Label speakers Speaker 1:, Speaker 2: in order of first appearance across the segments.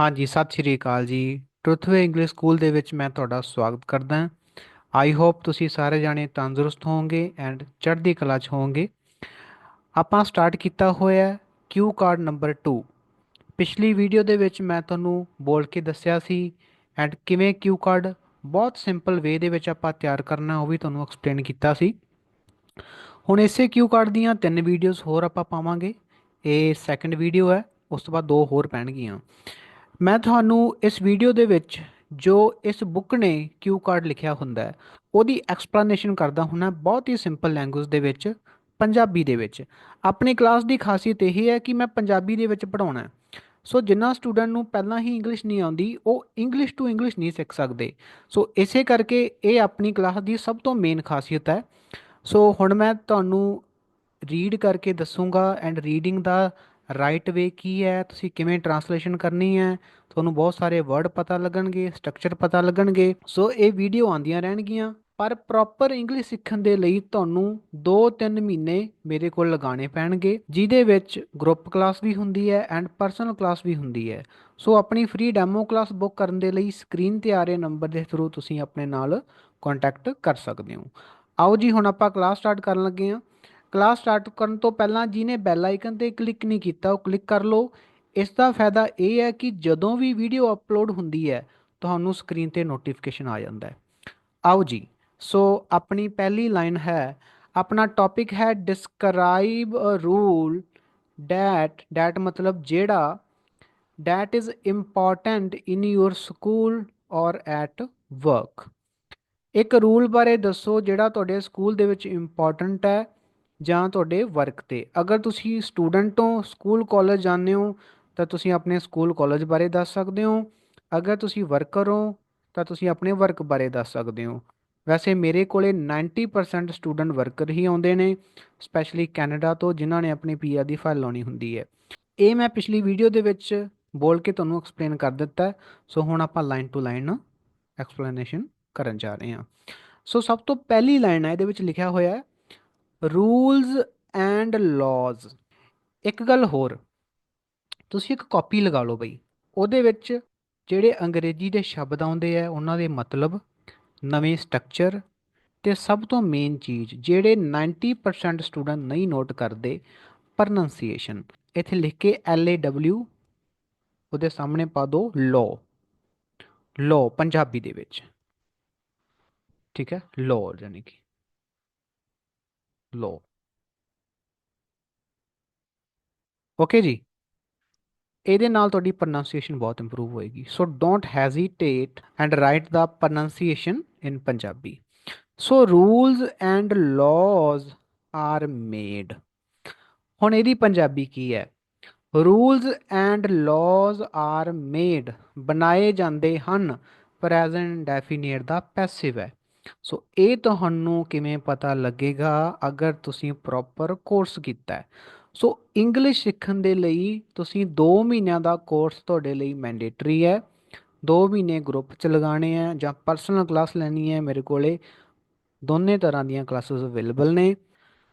Speaker 1: ਹਾਂਜੀ, ਸਤਿ ਸ਼੍ਰੀ ਅਕਾਲ ਜੀ। ਟਰੁਥਵੇ ਇੰਗਲਿਸ਼ ਸਕੂਲ ਦੇ ਵਿੱਚ ਮੈਂ ਤੁਹਾਡਾ ਸਵਾਗਤ ਕਰਦਾ ਹਾਂ। ਆਈ ਹੋਪ ਤੁਸੀਂ ਸਾਰੇ ਜਾਣੇ ਤੰਦਰੁਸਤ ਹੋਵੋਗੇ ਐਂਡ ਚੜ੍ਹਦੀ ਕਲਾ 'ਚ ਹੋਵੋਗੇ। ਆਪਾਂ ਸਟਾਰਟ ਕੀਤਾ ਹੋਇਆ ਕਿਊ ਕਾਰਡ ਨੰਬਰ 2 ਪਿਛਲੀ ਵੀਡੀਓ ਦੇ ਵਿੱਚ ਮੈਂ ਤੁਹਾਨੂੰ ਬੋਲ ਕੇ ਦੱਸਿਆ ਸੀ ਐਂਡ ਕਿਵੇਂ ਕਿਊ ਕਾਰਡ ਬਹੁਤ ਸਿੰਪਲ ਵੇ ਦੇ ਵਿੱਚ ਆਪਾਂ ਤਿਆਰ ਕਰਨਾ, ਉਹ ਵੀ ਤੁਹਾਨੂੰ ਐਕਸਪਲੇਨ ਕੀਤਾ ਸੀ। ਹੁਣ ਇਸੇ ਕਿਊ ਕਾਰਡ ਦੀਆਂ ਤਿੰਨ ਵੀਡੀਓਜ਼ ਹੋਰ ਆਪਾਂ ਪਾਵਾਂਗੇ। ਇਹ ਸੈਕੰਡ ਵੀਡੀਓ ਹੈ, ਉਸ ਤੋਂ ਬਾਅਦ ਦੋ ਹੋਰ ਪੈਣਗੀਆਂ। ਮੈਂ ਤੁਹਾਨੂੰ ਇਸ ਵੀਡੀਓ ਦੇ ਵਿੱਚ ਜੋ ਇਸ ਬੁੱਕ ਨੇ ਕਿਊ ਕਾਰਡ ਲਿਖਿਆ ਹੁੰਦਾ ਹੈ, ਉਹਦੀ ਐਕਸਪਲੇਨੇਸ਼ਨ ਕਰਦਾ ਹੁੰਨਾ ਬਹੁਤ ਹੀ ਸਿੰਪਲ ਲੈਂਗੁਏਜ ਦੇ ਵਿੱਚ, ਪੰਜਾਬੀ ਦੇ ਵਿੱਚ। ਆਪਣੀ ਕਲਾਸ ਦੀ ਖਾਸੀਅਤ ਇਹ ਹੈ ਕਿ ਮੈਂ ਪੰਜਾਬੀ ਦੇ ਵਿੱਚ ਪੜਾਉਣਾ ਸੋ ਜਿੰਨਾ ਸਟੂਡੈਂਟ ਨੂੰ ਪਹਿਲਾਂ ਹੀ ਇੰਗਲਿਸ਼ ਨਹੀਂ ਆਉਂਦੀ, ਉਹ ਇੰਗਲਿਸ਼ ਟੂ ਇੰਗਲਿਸ਼ ਨਹੀਂ ਸਿੱਖ ਸਕਦੇ। ਸੋ ਇਸੇ ਕਰਕੇ ਇਹ ਆਪਣੀ ਕਲਾਸ ਦੀ ਸਭ ਤੋਂ ਮੇਨ ਖਾਸੀਅਤ ਹੈ। ਸੋ ਹੁਣ ਮੈਂ ਤੁਹਾਨੂੰ ਰੀਡ ਕਰਕੇ ਦੱਸੂਗਾ ਐਂਡ ਰੀਡਿੰਗ ਦਾ ਰਾਈਟ ਵੇ ਕੀ ਹੈ? ਤੁਸੀਂ ਕਿਵੇਂ ਟਰਾਂਸਲੇਸ਼ਨ ਕਰਨੀ ਹੈ? ਤੁਹਾਨੂੰ ਬਹੁਤ ਸਾਰੇ ਵਰਡ ਪਤਾ ਲੱਗਣਗੇ ਸਟਰਕਚਰ ਪਤਾ ਲੱਗਣਗੇ। ਸੋ ਇਹ ਵੀਡੀਓ ਆਉਂਦੀਆਂ ਰਹਿਣਗੀਆਂ। ਪਰ ਪ੍ਰੋਪਰ ਇੰਗਲਿਸ਼ ਸਿੱਖਣ ਦੇ ਲਈ ਤੁਹਾਨੂੰ 2-3 ਮਹੀਨੇ ਮੇਰੇ ਕੋਲ ਲਗਾਉਣੇ ਪੈਣਗੇ, ਜਿਹਦੇ ਵਿੱਚ ਗਰੁੱਪ ਕਲਾਸ ਵੀ ਹੁੰਦੀ ਹੈ ਐਂਡ ਪਰਸਨਲ ਕਲਾਸ ਵੀ ਹੁੰਦੀ ਹੈ। ਸੋ ਆਪਣੀ ਫ੍ਰੀ ਡੈਮੋ ਕਲਾਸ ਬੁੱਕ ਕਰਨ ਦੇ ਲਈ ਸਕਰੀਨ ਤੇ ਆ ਰਹੇ ਨੰਬਰ ਦੇ ਥਰੂ ਤੁਸੀਂ ਆਪਣੇ ਨਾਲ ਕੰਟੈਕਟ ਕਰ ਸਕਦੇ ਹੋ। ਆਓ ਜੀ, ਹੁਣ ਆਪਾਂ ਕਲਾਸ ਸਟਾਰਟ ਕਰਨ ਲੱਗੇ ਹਾਂ। ਕਲਾਸ ਸਟਾਰਟ ਕਰਨ ਤੋਂ ਪਹਿਲਾਂ ਜਿਹਨੇ ਬੈਲ ਆਈਕਨ ਤੇ ਕਲਿੱਕ ਨਹੀਂ ਕੀਤਾ, ਉਹ ਕਲਿੱਕ ਕਰ ਲਓ। ਇਸ ਦਾ ਫਾਇਦਾ ਇਹ ਹੈ ਕਿ ਜਦੋਂ ਵੀ ਵੀਡੀਓ ਅਪਲੋਡ ਹੁੰਦੀ ਹੈ, ਤੁਹਾਨੂੰ ਸਕਰੀਨ ਤੇ ਨੋਟੀਫਿਕੇਸ਼ਨ ਆ ਜਾਂਦਾ ਹੈ। ਆਓ ਜੀ, ਸੋ ਆਪਣੀ ਪਹਿਲੀ ਲਾਈਨ ਹੈ, ਆਪਣਾ ਟੌਪਿਕ ਹੈ describe a rule that that ਮਤਲਬ ਜਿਹੜਾ that is important in your school or at work ਇੱਕ ਰੂਲ ਬਾਰੇ ਦੱਸੋ ਜਿਹੜਾ ਤੁਹਾਡੇ ਸਕੂਲ ਦੇ ਵਿੱਚ ਇੰਪੋਰਟੈਂਟ ਹੈ। ਜਾਂ ਤੁਹਾਡੇ ਵਰਕ ਤੇ। ਅਗਰ ਤੁਸੀਂ ਸਟੂਡੈਂਟ ਹੋ ਸਕੂਲ ਕਾਲਜ ਜਾਂਦੇ ਹੋ, ਤਾਂ ਤੁਸੀਂ ਆਪਣੇ ਸਕੂਲ ਕਾਲਜ ਬਾਰੇ ਦੱਸ ਸਕਦੇ ਹੋ। ਅਗਰ ਤੁਸੀਂ ਵਰਕਰ ਹੋ, ਤਾਂ ਤੁਸੀਂ ਆਪਣੇ ਵਰਕ ਬਾਰੇ ਦੱਸ ਸਕਦੇ ਹੋ। ਵੈਸੇ ਮੇਰੇ ਕੋਲੇ 90% ਸਟੂਡੈਂਟ ਵਰਕਰ ਹੀ ਆਉਂਦੇ ਨੇ ਸਪੈਸ਼ਲੀ ਕੈਨੇਡਾ ਤੋਂ, ਜਿਨ੍ਹਾਂ ਨੇ ਆਪਣੀ ਪੀਆਰ ਦੀ ਫਾਈਲ ਲਾਉਣੀ ਹੁੰਦੀ ਹੈ। ਇਹ ਮੈਂ ਪਿਛਲੀ ਵੀਡੀਓ ਦੇ ਵਿੱਚ ਬੋਲ ਕੇ ਤੁਹਾਨੂੰ ਐਕਸਪਲੇਨ ਕਰ ਦਿੱਤਾ ਸੋ ਹੁਣ ਆਪਾਂ ਲਾਈਨ ਟੂ ਲਾਈਨ ਐਕਸਪਲੇਨੇਸ਼ਨ ਕਰਨ ਜਾ ਰਹੇ ਹਾਂ। ਸੋ ਸਭ ਤੋਂ ਪਹਿਲੀ ਲਾਈਨ ਹੈ, ਇਹਦੇ ਵਿੱਚ ਲਿਖਿਆ ਹੋਇਆ ਹੈ ਰੂਲਸ ਐਂਡ ਲਾਜ਼। ਇੱਕ ਗੱਲ ਹੋਰ, ਤੁਸੀਂ ਇੱਕ ਕਾਪੀ ਲਗਾ ਲਓ ਬਈ। ਉਹਦੇ ਵਿੱਚ ਜਿਹੜੇ ਅੰਗਰੇਜ਼ੀ ਦੇ ਸ਼ਬਦ ਆਉਂਦੇ ਆ, ਉਹਨਾਂ ਦੇ ਮਤਲਬ, ਨਵੇਂ ਸਟਰਕਚਰ ਤੇ ਸਭ ਤੋਂ ਮੇਨ ਚੀਜ਼, ਜਿਹੜੇ 90% ਸਟੂਡੈਂਟ ਨਹੀਂ ਨੋਟ ਕਰਦੇ ਪ੍ਰੋਨੰਸੀਏਸ਼ਨ ਇੱਥੇ ਲਿਖ ਕੇ ਐਲ ਏ ਡਬਲਯੂ ਉਹਦੇ ਸਾਹਮਣੇ ਪਾ ਦਿਓ ਲੋ ਲੋ ਪੰਜਾਬੀ ਦੇ ਵਿੱਚ। ਠੀਕ ਹੈ? ਲੋ ਯਾਨੀ ਕਿ। ਲੋ ਓਕੇ ਜੀ। ਇਹਦੇ ਨਾਲ ਤੁਹਾਡੀ ਪ੍ਰੋਨਾਂਸੀਏਸ਼ਨ ਬਹੁਤ ਇੰਪਰੂਵ ਹੋਏਗੀ। So don't hesitate and write the pronunciation in Punjabi so rules and laws are made ਹੁਣ ਇਹਦੀ ਪੰਜਾਬੀ ਕੀ ਹੈ? Rules and laws are made ਬਣਾਏ ਜਾਂਦੇ ਹਨ। ਪ੍ਰੈਜ਼ੈਂਟ ਡੈਫੀਨੇਟ ਦਾ ਪੈਸਿਵ ਹੈ। ਸੋ ਇਹ ਤੁਹਾਨੂੰ ਕਿਵੇਂ ਪਤਾ ਲੱਗੇਗਾ ਅਗਰ ਤੁਸੀਂ ਪ੍ਰੋਪਰ ਕੋਰਸ ਕੀਤਾ ਹੈ? ਸੋ ਇੰਗਲਿਸ਼ ਸਿੱਖਣ ਦੇ ਲਈ ਤੁਸੀਂ 2 ਮਹੀਨਿਆਂ ਦਾ ਕੋਰਸ ਤੁਹਾਡੇ ਲਈ ਮੈਂਡੇਟਰੀ ਹੈ। 2 ਮਹੀਨੇ ਗਰੁੱਪ ਚ ਲਗਾਣੇ ਆ ਜਾਂ ਪਰਸਨਲ ਕਲਾਸ ਲੈਣੀ ਹੈ ਮੇਰੇ ਕੋਲੇ। ਦੋਨੇ ਤਰ੍ਹਾਂ ਦੀਆਂ ਕਲਾਸਸ ਅਵੇਲੇਬਲ ਨੇ।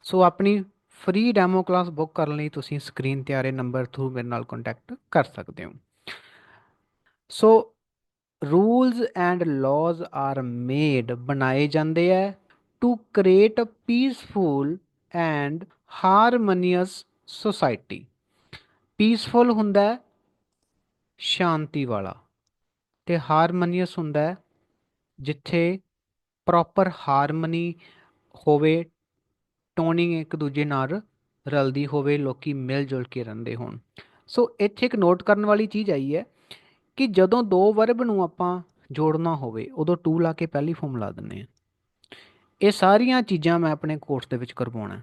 Speaker 1: ਸੋ ਆਪਣੀ ਫ੍ਰੀ ਡੈਮੋ ਕਲਾਸ ਬੁੱਕ ਕਰਨ ਲਈ ਤੁਸੀਂ ਸਕਰੀਨ ਤੇ ਆ ਰਹੇ ਨੰਬਰ ਥਰੂ ਮੇਰੇ ਨਾਲ ਕੰਟੈਕਟ ਕਰ ਸਕਦੇ ਹੋ। So rules and laws are made ਬਣਾਏ ਜਾਂਦੇ ਹੈ to create a peaceful and harmonious society. Peaceful ਹੁੰਦਾ ਹੈ ਸ਼ਾਂਤੀ ਵਾਲਾ ਤੇ ਹਾਰਮੋਨੀਅਸ ਹੁੰਦਾ ਹੈ ਜਿੱਥੇ ਪ੍ਰੋਪਰ ਹਾਰਮਨੀ ਹੋਵੇ, ਟੋਨਿੰਗ ਇੱਕ ਦੂਜੇ ਨਾਲ ਰਲਦੀ ਹੋਵੇ, ਲੋਕੀ ਮਿਲ ਜੁਲ ਕੇ ਰਹਿੰਦੇ ਹੋਣ। ਸੋ ਇੱਥੇ ਇੱਕ ਨੋਟ ਕਰਨ ਵਾਲੀ ਚੀਜ਼ ਆਈ ਹੈ ਕਿ ਜਦੋਂ ਦੋ ਵਰਬ ਨੂੰ ਆਪਾਂ ਜੋੜਨਾ ਹੋਵੇ, ਉਦੋਂ ਟੂ ਲਾ ਕੇ ਪਹਿਲੀ ਫਾਰਮ ਲਾ ਦਿੰਨੇ ਆ ਇਹ ਸਾਰੀਆਂ ਚੀਜ਼ਾਂ ਮੈਂ ਆਪਣੇ ਕੋਰਸ ਦੇ ਵਿੱਚ ਕਰਵਾਉਣਾ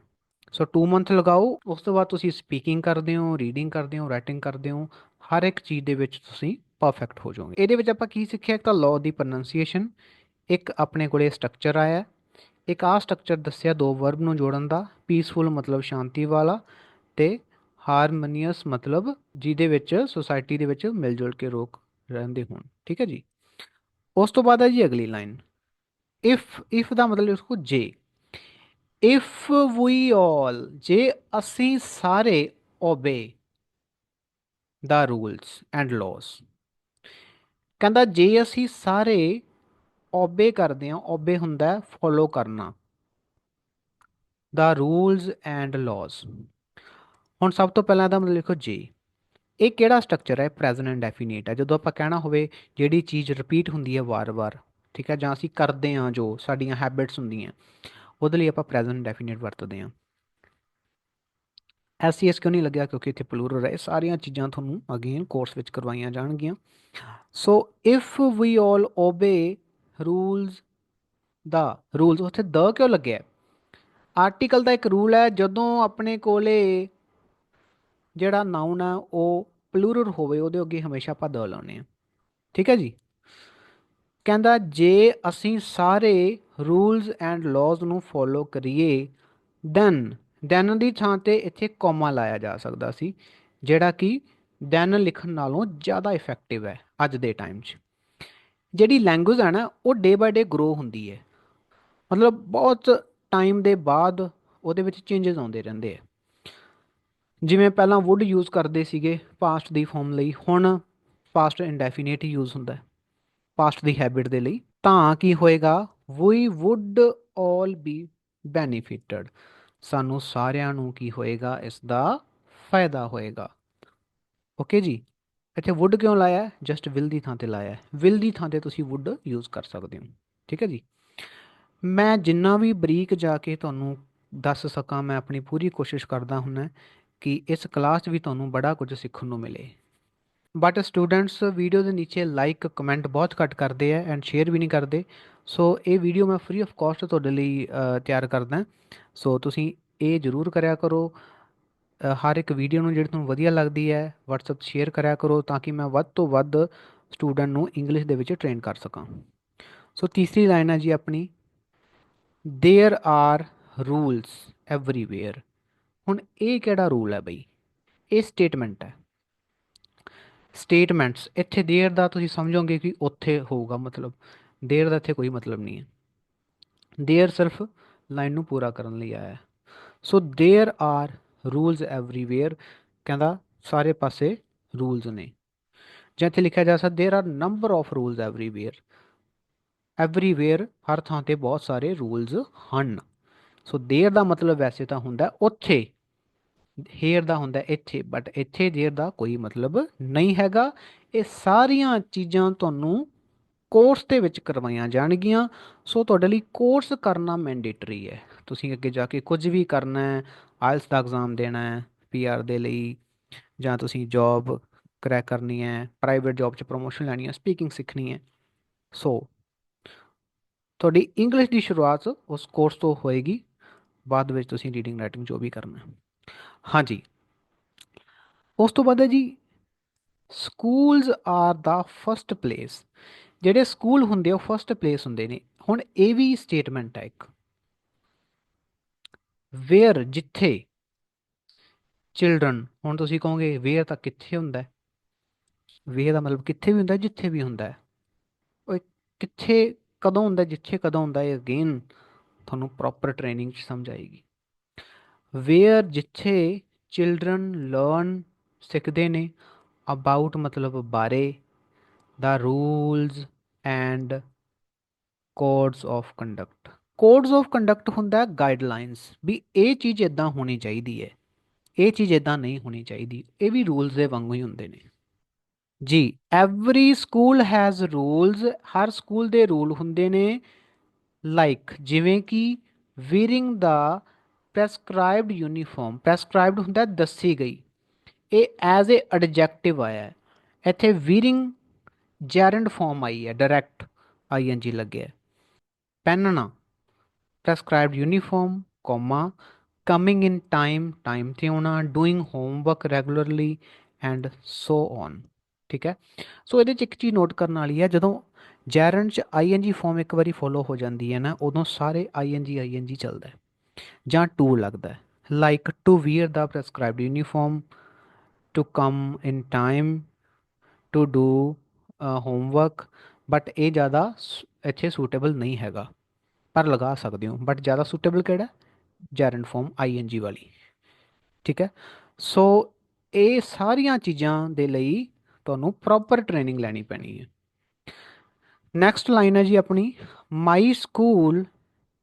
Speaker 1: ਸੋ 2 ਮੰਥ ਲਗਾਓ, ਉਸ ਤੋਂ ਬਾਅਦ ਤੁਸੀਂ ਸਪੀਕਿੰਗ ਕਰਦੇ ਹੋ ਰੀਡਿੰਗ ਕਰਦੇ ਹੋ ਰਾਈਟਿੰਗ ਕਰਦੇ ਹੋ, ਹਰ ਇੱਕ ਚੀਜ਼ ਦੇ ਵਿੱਚ ਤੁਸੀਂ ਪਰਫੈਕਟ ਹੋ ਜਾਓਗੇ। ਇਹਦੇ ਵਿੱਚ ਆਪਾਂ ਕੀ ਸਿੱਖਿਆ, ਇੱਕ ਤਾਂ ਲਾਅ ਦੀ ਪ੍ਰੋਨੰਸੀਏਸ਼ਨ ਇੱਕ ਆਪਣੇ ਕੋਲੇ ਸਟਰਕਚਰ ਆਇਆ। ਇੱਕ ਆ ਸਟਰਕਚਰ ਦੱਸਿਆ ਦੋ ਵਰਬ ਨੂੰ ਜੋੜਨ ਦਾ ਪੀਸਫੁਲ ਮਤਲਬ ਸ਼ਾਂਤੀ ਵਾਲਾ ਤੇ ਹਾਰਮੋਨੀਅਸ ਮਤਲਬ ਜਿਹਦੇ ਵਿੱਚ ਸੋਸਾਇਟੀ ਦੇ ਵਿੱਚ ਮਿਲ ਜੁਲ ਕੇ ਰੋਕ ਰਹਿੰਦੇ ਹੋਣ, ਠੀਕ ਹੈ ਜੀ? ਉਸ ਤੋਂ ਬਾਅਦ ਹੈ ਜੀ ਅਗਲੀ ਲਾਈਨ। ਇਫ ਇਫ ਦਾ ਮਤਲਬ ਉਸਕੋ ਜੇ। ਇਫ ਵੀ ਆਲ ਜੇ ਅਸੀਂ ਸਾਰੇ obey the rules and laws ਕਹਿੰਦਾ ਜੇ ਅਸੀਂ ਸਾਰੇ ਓਬੇ ਕਰਦੇ ਹਾਂ ਓਬੇ ਹੁੰਦਾ ਫੋਲੋ ਕਰਨਾ। ਦਾ ਰੂਲਸ ਐਂਡ ਲਾਜ਼ ਹੁਣ ਸਭ ਤੋਂ ਪਹਿਲਾਂ ਦਾ ਮਤਲਬ ਲਿਖੋ ਜੇ। ਇਹ ਕਿਹੜਾ ਸਟਰਕਚਰ ਹੈ ਪ੍ਰੈਜ਼ੈਂਟ ਐਂਡ ਡੈਫੀਨੇਟ ਹੈ ਜਦੋਂ ਆਪਾਂ ਕਹਿਣਾ ਹੋਵੇ ਜਿਹੜੀ ਚੀਜ਼ ਰਿਪੀਟ ਹੁੰਦੀ ਹੈ ਵਾਰ-ਵਾਰ ਠੀਕ ਹੈ, ਜਾਂ ਅਸੀਂ ਕਰਦੇ ਹਾਂ ਜੋ ਸਾਡੀਆਂ ਹੈਬਿਟਸ ਹੁੰਦੀਆਂ, ਉਹਦੇ ਲਈ ਆਪਾਂ ਪ੍ਰੈਜ਼ੈਂਟ ਡੈਫੀਨੇਟ ਵਰਤਦੇ ਹਾਂ। ਐਸਸੀਐਸ ਕਿਉਂ ਨਹੀਂ ਲੱਗਿਆ? ਕਿਉਂਕਿ ਇੱਥੇ ਪਲੂਰਲ ਹੈ, ਇਹ ਸਾਰੀਆਂ ਚੀਜ਼ਾਂ ਤੁਹਾਨੂੰ ਅਗੇਨ ਕੋਰਸ ਵਿੱਚ ਕਰਵਾਈਆਂ ਜਾਣਗੀਆਂ। So if we all obey rules the rules ਉੱਥੇ ਦ ਕਿਉਂ ਲੱਗਿਆ? ਆਰਟੀਕਲ ਦਾ ਇੱਕ ਰੂਲ ਹੈ, ਜਦੋਂ ਆਪਣੇ ਕੋਲੇ ਜਿਹੜਾ ਨਾਉਨ ਹੈ ਉਹ ਪਲੂਰਲ ਹੋਵੇ, ਉਹਦੇ ਅੱਗੇ ਹਮੇਸ਼ਾ ਆਪਾਂ ਦ ਲਾਉਨੇ ਆ ਠੀਕ ਹੈ ਜੀ? ਕਹਿੰਦਾ, ਜੇ ਅਸੀਂ ਸਾਰੇ ਰੂਲਸ ਐਂਡ ਲਾਜ਼ ਨੂੰ ਫੋਲੋ ਕਰੀਏ ਦੈਨ ਦੈਨ ਦੀ ਥਾਂ ਤੇ ਇੱਥੇ ਕੋਮਾ ਲਾਇਆ ਜਾ ਸਕਦਾ ਸੀ, ਜਿਹੜਾ ਕਿ ਦੈਨ ਲਿਖਣ ਨਾਲੋਂ ਜ਼ਿਆਦਾ ਇਫੈਕਟਿਵ ਹੈ ਅੱਜ ਦੇ ਟਾਈਮ 'ਚ। ਜਿਹੜੀ ਲੈਂਗੁਏਜ ਹੈ ਨਾ, ਉਹ ਡੇ ਬਾਏ ਡੇ ਗਰੋ ਹੁੰਦੀ ਹੈ। ਮਤਲਬ ਬਹੁਤ ਟਾਈਮ ਦੇ ਬਾਅਦ ਉਹਦੇ ਵਿੱਚ ਚੇਂਜਸ ਆਉਂਦੇ ਰਹਿੰਦੇ ਆ। ਜਿਵੇਂ ਪਹਿਲਾਂ ਵੁੱਡ ਯੂਜ਼ ਕਰਦੇ ਸੀਗੇ ਪਾਸਟ ਦੀ ਫਾਰਮ ਲਈ, ਹੁਣ ਪਾਸਟ ਇੰਡੈਫੀਨਿਟ ਯੂਜ਼ ਹੁੰਦਾ ਪਾਸਟ ਦੀ ਹੈਬਿਟ ਦੇ ਲਈ, ਤਾਂ ਕੀ ਹੋਏਗਾ? ਵੀ ਵੁੱਡ ਆਲ ਬੀ ਬੈਨੀਫਿਟਡ ਸਾਨੂੰ ਸਾਰਿਆਂ ਨੂੰ ਕੀ ਹੋਏਗਾ? ਇਸ ਦਾ ਫਾਇਦਾ ਹੋਏਗਾ। ਓਕੇ ਜੀ? ਇੱਥੇ ਵੁੱਡ ਕਿਉਂ ਲਾਇਆ? ਜਸਟ ਵਿਲ ਦੀ ਥਾਂ ਤੇ ਲਾਇਆ ਵਿਲ ਦੀ ਥਾਂ ਤੇ ਤੁਸੀਂ ਵੁੱਡ ਯੂਜ਼ ਕਰ ਸਕਦੇ ਹੋ। ਠੀਕ ਹੈ ਜੀ? ਮੈਂ ਜਿੰਨਾ ਵੀ ਬਰੀਕ ਜਾ ਕੇ ਤੁਹਾਨੂੰ ਦੱਸ ਸਕਾਂ, ਮੈਂ ਆਪਣੀ ਪੂਰੀ ਕੋਸ਼ਿਸ਼ ਕਰਦਾ ਹੁੰਨਾ ਕਿ ਇਸ ਕਲਾਸ 'ਚ ਵੀ ਤੁਹਾਨੂੰ ਬੜਾ ਕੁਝ ਸਿੱਖਣ ਨੂੰ ਮਿਲੇ ਬਟ ਸਟੂਡੈਂਟਸ ਵੀਡੀਓ ਦੇ ਨੀਚੇ ਲਾਈਕ ਕਮੈਂਟ ਬਹੁਤ ਘੱਟ ਕਰਦੇ ਆ ਐਂਡ ਸ਼ੇਅਰ ਵੀ ਨਹੀਂ ਕਰਦੇ ਸੋ ਇਹ ਵੀਡੀਓ ਮੈਂ ਫ੍ਰੀ ਆਫ ਕਾਸਟ ਤੁਹਾਡੇ ਲਈ ਤਿਆਰ ਕਰਦਾ ਸੋ ਤੁਸੀਂ ਇਹ ਜ਼ਰੂਰ ਕਰਿਆ ਕਰੋ ਹਰ ਇੱਕ ਵੀਡੀਓ ਨੂੰ ਜਿਹੜੀ ਤੁਹਾਨੂੰ ਵਧੀਆ ਲੱਗਦੀ ਹੈ WhatsApp ਸ਼ੇਅਰ ਕਰਿਆ ਕਰੋ ਤਾਂ ਕਿ ਮੈਂ ਵੱਧ ਤੋਂ ਵੱਧ ਸਟੂਡੈਂਟ ਨੂੰ ਇੰਗਲਿਸ਼ ਦੇ ਵਿੱਚ ਟ੍ਰੇਨ ਕਰ ਸਕਾਂ ਸੋ ਤੀਸਰੀ ਲਾਈਨ ਹੈ ਜੀ ਆਪਣੀ देयर ਆਰ ਰੂਲਸ ਐਵਰੀਵੇਅਰ ਹੁਣ ਇਹ ਕਿਹੜਾ ਰੂਲ ਹੈ ਬਈ ਇਹ ਸਟੇਟਮੈਂਟ ਹੈ ਸਟੇਟਮੈਂਟਸ ਇੱਥੇ देयर ਦਾ ਤੁਸੀਂ ਸਮਝੋਗੇ ਕਿ ਉੱਥੇ ਹੋਊਗਾ ਮਤਲਬ देयर ਦਾ ਇੱਥੇ ਕੋਈ ਮਤਲਬ ਨਹੀਂ ਹੈ देयर ਸਿਰਫ ਲਾਈਨ ਨੂੰ ਪੂਰਾ ਕਰਨ ਲਈ ਆਇਆ ਹੈ so there are rules everywhere ਕਹਿੰਦਾ ਸਾਰੇ ਪਾਸੇ ਰੂਲਸ ਨੇ ਜਾਂ ਇੱਥੇ ਲਿਖਿਆ ਜਾ ਸਕਦਾ there are number of rules everywhere everywhere ਹਰ ਥਾਂ ਤੇ ਬਹੁਤ ਸਾਰੇ ਰੂਲਸ ਹਨ ਸੋ देयर ਦਾ ਮਤਲਬ ਵੈਸੇ ਤਾਂ ਹੁੰਦਾ ਉੱਥੇ ਹੇਅਰ ਦਾ ਹੁੰਦਾ ਇੱਥੇ ਬਟ ਇੱਥੇ ਦੇਅਰ ਦਾ ਕੋਈ ਮਤਲਬ ਨਹੀਂ ਹੈਗਾ। ਇਹ ਸਾਰੀਆਂ ਚੀਜ਼ਾਂ ਤੁਹਾਨੂੰ ਕੋਰਸ ਦੇ ਵਿੱਚ ਕਰਵਾਈਆਂ ਜਾਣਗੀਆਂ। ਸੋ ਤੁਹਾਡੇ ਲਈ ਕੋਰਸ ਕਰਨਾ ਮੈਂਡੇਟਰੀ ਹੈ। ਤੁਸੀਂ ਅੱਗੇ ਜਾ ਕੇ ਕੁਝ ਵੀ ਕਰਨਾ ਹੈ ਆਇਲਸ ਦਾ ਐਗਜ਼ਾਮ ਦੇਣਾ ਹੈ ਪੀਆਰ ਦੇ ਲਈ, ਜਾਂ ਤੁਸੀਂ ਜੌਬ ਕਰੈਕ ਕਰਨੀ ਹੈ ਪ੍ਰਾਈਵੇਟ ਜੌਬ 'ਚ ਪ੍ਰੋਮੋਸ਼ਨ ਲੈਣੀ ਹੈ ਸਪੀਕਿੰਗ ਸਿੱਖਣੀ ਹੈ। ਸੋ ਤੁਹਾਡੀ ਇੰਗਲਿਸ਼ ਦੀ ਸ਼ੁਰੂਆਤ ਉਸ ਕੋਰਸ ਤੋਂ ਹੋਏਗੀ। ਬਾਅਦ ਵਿੱਚ ਤੁਸੀਂ ਰੀਡਿੰਗ ਰਾਈਟਿੰਗ ਜੋ ਵੀ ਕਰਨਾ ਹੈ। ਹਾਂਜੀ। ਉਸ ਤੋਂ ਬਾਅਦ ਹੈ ਜੀ schools are the first place ਜਿਹੜੇ ਸਕੂਲ ਹੁੰਦੇ ਉਹ ਫਸਟ ਪਲੇਸ ਹੁੰਦੇ ਨੇ। ਹੁਣ ਇਹ ਵੀ ਸਟੇਟਮੈਂਟ ਹੈ ਇੱਕ। ਵੇਅਰ ਜਿੱਥੇ ਚਿਲड्रन ਹੁਣ ਤੁਸੀਂ ਕਹੋਗੇ ਵੇਅਰ ਤਾਂ ਕਿੱਥੇ ਹੁੰਦਾ ਹੈ? ਵੇਅਰ ਦਾ ਮਤਲਬ ਕਿੱਥੇ ਵੀ ਹੁੰਦਾ ਜਿੱਥੇ ਵੀ ਹੁੰਦਾ ਹੈ। ਉਹ ਕਿੱਥੇ, ਕਦੋਂ ਹੁੰਦਾ ਜਿੱਥੇ ਕਦੋਂ ਹੁੰਦਾ ਇਹ ਅਗੇਨ ਤੁਹਾਨੂੰ ਪ੍ਰੋਪਰ ਟ੍ਰੇਨਿੰਗ ਚ ਸਮਝ ਆਏਗੀ। ਵੇਅਰ ਜਿੱਥੇ ਚਿਲਡਰਨ ਲਰਨ ਸਿੱਖਦੇ ਨੇ ਅਬਾਊਟ ਮਤਲਬ ਬਾਰੇ ਦਾ rules and codes of conduct codes of conduct ਹੁੰਦਾ ਗਾਈਡਲਾਈਨਸ ਵੀ ਇਹ ਚੀਜ਼ ਇਦਾਂ ਹੋਣੀ ਚਾਹੀਦੀ ਹੈ, ਇਹ ਚੀਜ਼ ਇਦਾਂ ਨਹੀਂ ਹੋਣੀ ਚਾਹੀਦੀ, ਇਹ ਵੀ ਰੂਲਸ ਦੇ ਵਾਂਗੂ ਹੀ ਹੁੰਦੇ ਨੇ। ਜੀ ਐਵਰੀ ਸਕੂਲ ਹੈਜ਼ ਰੂਲਸ ਹਰ ਸਕੂਲ ਦੇ ਰੂਲ ਹੁੰਦੇ ਨੇ ਲਾਈਕ ਜਿਵੇਂ ਕਿ ਵੀਰਿੰਗ ਦਾ ਪ੍ਰੈਸਕ੍ਰਾਈਬਡ ਯੂਨੀਫਾਰਮ ਪ੍ਰੈਸਕ੍ਰਾਈਬਡ ਹੁੰਦਾ ਦੱਸੀ ਗਈ। ਇਹ ਐਜ਼ ਅ ਐਡਜੈਕਟਿਵ ਆਇਆ ਹੈ। ਇੱਥੇ ਵੀਰਿੰਗ ਜੈਰੈਂਡ ਫਾਰਮ ਆਈ ਹੈ ਡਾਇਰੈਕਟ ਆਈਐਨਜੀ ਲੱਗਿਆ ਪਹਿਨਣਾ prescribed uniform comma coming in time time ਤੇ ਆਉਣਾ doing homework regularly and so on ਠੀਕ ਹੈ। ਸੋ ਇਹਦੇ ਚ ਇੱਕ ਚੀਜ਼ ਨੋਟ ਕਰਨ ਵਾਲੀ ਹੈ, ਜਦੋਂ ਜੈਰਨ ਚ ਆਈਐਨਜੀ ਫਾਰਮ ਇੱਕ ਵਾਰੀ ਫੋਲੋ ਹੋ ਜਾਂਦੀ ਹੈ ਨਾ, ਉਦੋਂ ਸਾਰੇ ਆਈਐਨਜੀ ਆਈਐਨਜੀ ਚੱਲਦਾ ਹੈ। ਜਾਂ ਟੂ ਲੱਗਦਾ ਹੈ। Like to wear the prescribed uniform to come in time to do homework but ਇਹ ਜ਼ਿਆਦਾ ਇੱਥੇ ਸੂਟੇਬਲ ਨਹੀਂ ਹੈਗਾ। ਪਰ ਲਗਾ ਸਕਦੇ ਹੋ। ਬਟ ਜ਼ਿਆਦਾ ਸੂਟੇਬਲ ਕਿਹੜਾ ਜੈਰਨ ਫਾਰਮ ਆਈਐਨਜੀ ਵਾਲੀ। ਠੀਕ ਹੈ? ਸੋ ਇਹ ਸਾਰੀਆਂ ਚੀਜ਼ਾਂ ਦੇ ਲਈ ਤੁਹਾਨੂੰ ਪ੍ਰੋਪਰ ਟ੍ਰੇਨਿੰਗ ਲੈਣੀ ਪੈਣੀ ਹੈ। ਨੈਕਸਟ ਲਾਈਨ ਹੈ ਜੀ ਆਪਣੀ my school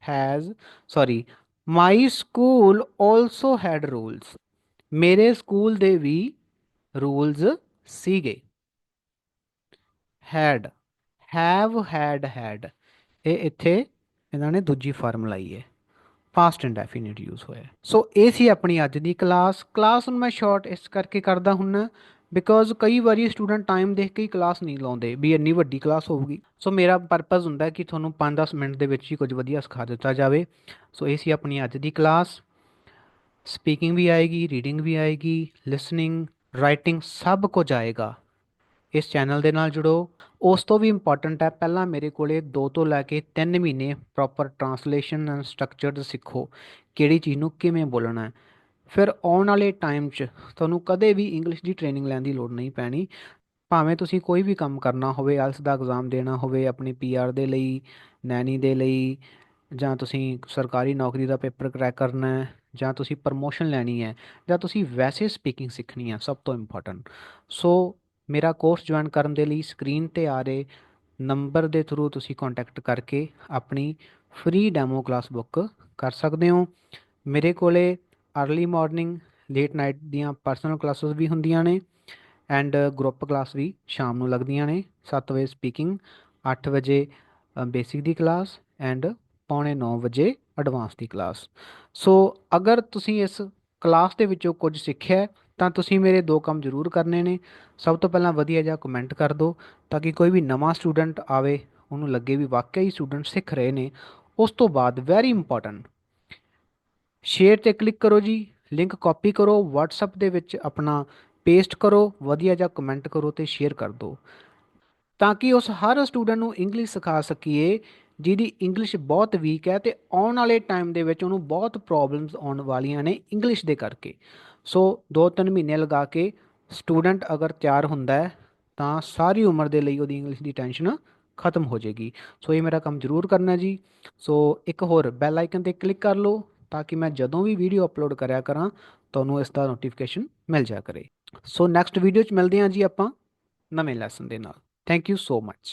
Speaker 1: has sorry my school also had rules ਮੇਰੇ ਸਕੂਲ ਦੇ ਵੀ ਰੂਲਸ ਸੀਗੇ। ਹੈਡ ਹੈਵ ਹੈਡ ਹੈਡ ਇਹ ਇੱਥੇ ਇਹਨਾਂ ਨੇ ਦੂਜੀ ਫਾਰਮ ਲਾਈ ਹੈ। ਪਾਸਟ ਇੰਡੈਫੀਨਿਟ ਯੂਜ਼ ਹੋਇਆ। ਸੋ ਇਹ ਸੀ ਆਪਣੀ ਅੱਜ ਦੀ ਕਲਾਸ ਕਲਾਸ ਨੂੰ ਮੈਂ ਸ਼ਾਰਟ ਇਸ ਕਰਕੇ ਕਰਦਾ ਹੁੰਨਾ। ਬਿਕੋਜ਼ ਕਈ ਵਾਰੀ ਸਟੂਡੈਂਟ ਟਾਈਮ ਦੇਖ ਕੇ ਹੀ ਕਲਾਸ ਨਹੀਂ ਲਾਉਂਦੇ, ਵੀ ਇੰਨੀ ਵੱਡੀ ਕਲਾਸ ਹੋਊਗੀ। ਸੋ ਮੇਰਾ ਪਰਪਸ ਹੁੰਦਾ ਕਿ ਤੁਹਾਨੂੰ 5-10 ਮਿੰਟ ਦੇ ਵਿੱਚ ਹੀ ਕੁਝ ਵਧੀਆ ਸਿਖਾ ਦਿੱਤਾ ਜਾਵੇ। ਸੋ ਇਹ ਸੀ ਆਪਣੀ ਅੱਜ ਦੀ ਕਲਾਸ ਸਪੀਕਿੰਗ ਵੀ ਆਏਗੀ ਰੀਡਿੰਗ ਵੀ ਆਏਗੀ ਲਿਸਨਿੰਗ ਰਾਈਟਿੰਗ ਸਭ ਕੁਝ ਆਏਗਾ। ਇਸ ਚੈਨਲ ਦੇ ਨਾਲ ਜੁੜੋ। ਉਸ ਤੋਂ ਵੀ ਇੰਪੋਰਟੈਂਟ ਹੈ, ਪਹਿਲਾਂ ਮੇਰੇ ਕੋਲੇ 2 ਤੋਂ ਲੈ ਕੇ 3 ਮਹੀਨੇ ਪ੍ਰੋਪਰ ਟਰਾਂਸਲੇਸ਼ਨ ਐਂਡ ਸਟਰਕਚਰਡ ਸਿੱਖੋ। ਕਿਹੜੀ ਚੀਜ਼ ਨੂੰ ਕਿਵੇਂ ਬੋਲਣਾ ਹੈ? ਫਿਰ ਆਉਣ ਵਾਲੇ ਟਾਈਮ 'ਚ ਤੁਹਾਨੂੰ ਕਦੇ ਵੀ ਇੰਗਲਿਸ਼ ਦੀ ਟ੍ਰੇਨਿੰਗ ਲੈਣ ਦੀ ਲੋੜ ਨਹੀਂ ਪੈਣੀ। ਭਾਵੇਂ ਤੁਸੀਂ ਕੋਈ ਵੀ ਕੰਮ ਕਰਨਾ ਹੋਵੇ ਆਇਲਸ ਦਾ ਐਗਜ਼ਾਮ ਦੇਣਾ ਹੋਵੇ, ਆਪਣੀ ਪੀਆਰ ਦੇ ਲਈ ਨੈਨੀ ਦੇ ਲਈ, ਜਾਂ ਤੁਸੀਂ ਸਰਕਾਰੀ ਨੌਕਰੀ ਦਾ ਪੇਪਰ ਕਰੈਕ ਕਰਨਾ ਹੈ, ਜਾਂ ਤੁਸੀਂ ਪ੍ਰਮੋਸ਼ਨ ਲੈਣੀ ਹੈ, ਜਾਂ ਤੁਸੀਂ ਵੈਸੇ ਸਪੀਕਿੰਗ ਸਿੱਖਣੀ ਹੈ, ਸਭ ਤੋਂ ਇੰਪੋਰਟੈਂਟ ਸੋ ਮੇਰਾ ਕੋਰਸ ਜੁਆਇਨ ਕਰਨ ਦੇ ਲਈ ਸਕਰੀਨ ਤੇ ਆ ਰਹੇ ਨੰਬਰ ਦੇ ਥਰੂ ਤੁਸੀਂ ਕੰਟੈਕਟ ਕਰਕੇ ਆਪਣੀ ਫ੍ਰੀ ਡੈਮੋ ਕਲਾਸ ਬੁੱਕ ਕਰ ਸਕਦੇ ਹੋ। ਮੇਰੇ ਕੋਲੇ अर्ਲੀ ਮਾਰਨਿੰਗ ਲੇਟ ਨਾਈਟ ਦੀਆਂ ਪਰਸਨਲ ਕਲਾਸਸ ਵੀ ਹੁੰਦੀਆਂ ਨੇ ਐਂਡ ਗਰੁੱਪ ਕਲਾਸ ਵੀ ਸ਼ਾਮ ਨੂੰ ਲੱਗਦੀਆਂ ਨੇ 7 ਵਜੇ ਸਪੀਕਿੰਗ 8 ਵਜੇ ਬੇਸਿਕ ਦੀ ਕਲਾਸ ਐਂਡ ਪੌਣੇ 9 ਵਜੇ ਐਡਵਾਂਸ ਦੀ ਕਲਾਸ ਸੋ ਅਗਰ ਤੁਸੀਂ ਇਸ ਕਲਾਸ ਦੇ ਵਿੱਚੋਂ ਕੁਝ ਸਿੱਖਿਆ ਤਾਂ ਤੁਸੀਂ ਮੇਰੇ ਦੋ ਕੰਮ ਜ਼ਰੂਰ ਕਰਨੇ ਨੇ। ਸਭ ਤੋਂ ਪਹਿਲਾਂ ਵਧੀਆ ਜਿਹਾ ਕਮੈਂਟ ਕਰ ਦਿਓ, ਤਾਂ ਕਿ ਕੋਈ ਵੀ ਨਵਾਂ ਸਟੂਡੈਂਟ ਆਵੇ, ਉਹਨੂੰ ਲੱਗੇ ਵੀ ਵਾਕਿਆ ਹੀ ਸਟੂਡੈਂਟ ਸਿੱਖ ਰਹੇ ਨੇ। ਉਸ ਤੋਂ ਬਾਅਦ ਵੈਰੀ ਇੰਪੋਰਟੈਂਟ ਸ਼ੇਅਰ ਤੇ ਕਲਿੱਕ ਕਰੋ ਜੀ, ਲਿੰਕ ਕਾਪੀ ਕਰੋ, WhatsApp ਦੇ ਵਿੱਚ ਆਪਣਾ ਪੇਸਟ ਕਰੋ, ਵਧੀਆ ਜਿਹਾ ਕਮੈਂਟ ਕਰੋ ਤੇ ਸ਼ੇਅਰ ਕਰ ਦਿਓ। ਤਾਂ ਕਿ ਉਸ ਹਰ ਸਟੂਡੈਂਟ ਨੂੰ ਇੰਗਲਿਸ਼ ਸਿਖਾ ਸਕੀਏ, ਜਿਹਦੀ ਇੰਗਲਿਸ਼ ਬਹੁਤ ਵੀਕ ਹੈ ਤੇ ਆਉਣ ਵਾਲੇ ਟਾਈਮ ਦੇ ਵਿੱਚ ਉਹਨੂੰ ਬਹੁਤ ਪ੍ਰੋਬਲਮਸ ਆਉਣ ਵਾਲੀਆਂ ਨੇ ਇੰਗਲਿਸ਼ ਦੇ ਕਰਕੇ। ਸੋ 2-3 ਮਹੀਨੇ ਲਗਾ ਕੇ ਸਟੂਡੈਂਟ ਅਗਰ ਤਿਆਰ ਹੁੰਦਾ ਹੈ, ਤਾਂ ਸਾਰੀ ਉਮਰ ਦੇ ਲਈ ਉਹਦੀ ਇੰਗਲਿਸ਼ ਦੀ ਟੈਨਸ਼ਨ ਖਤਮ ਹੋ ਜਾਏਗੀ। ਸੋ ਇਹ ਮੇਰਾ ਕੰਮ ਜ਼ਰੂਰ ਕਰਨਾ ਜੀ। ਸੋ ਇੱਕ ਹੋਰ ਬੈਲ ਆਈਕਨ ਤੇ ਕਲਿੱਕ ਕਰ ਲਓ। ਤਾਂ ਕਿ ਮੈਂ ਜਦੋਂ ਵੀ ਵੀਡੀਓ ਅਪਲੋਡ ਕਰਿਆ ਕਰਾਂ, ਤੁਹਾਨੂੰ ਇਸ ਦਾ ਨੋਟੀਫਿਕੇਸ਼ਨ ਮਿਲ ਜਾ ਕਰੇ। ਸੋ ਨੈਕਸਟ ਵੀਡੀਓ 'ਚ ਮਿਲਦੇ ਹਾਂ ਜੀ ਆਪਾਂ ਨਵੇਂ ਲੈਸਨ ਦੇ ਨਾਲ। Thank you so much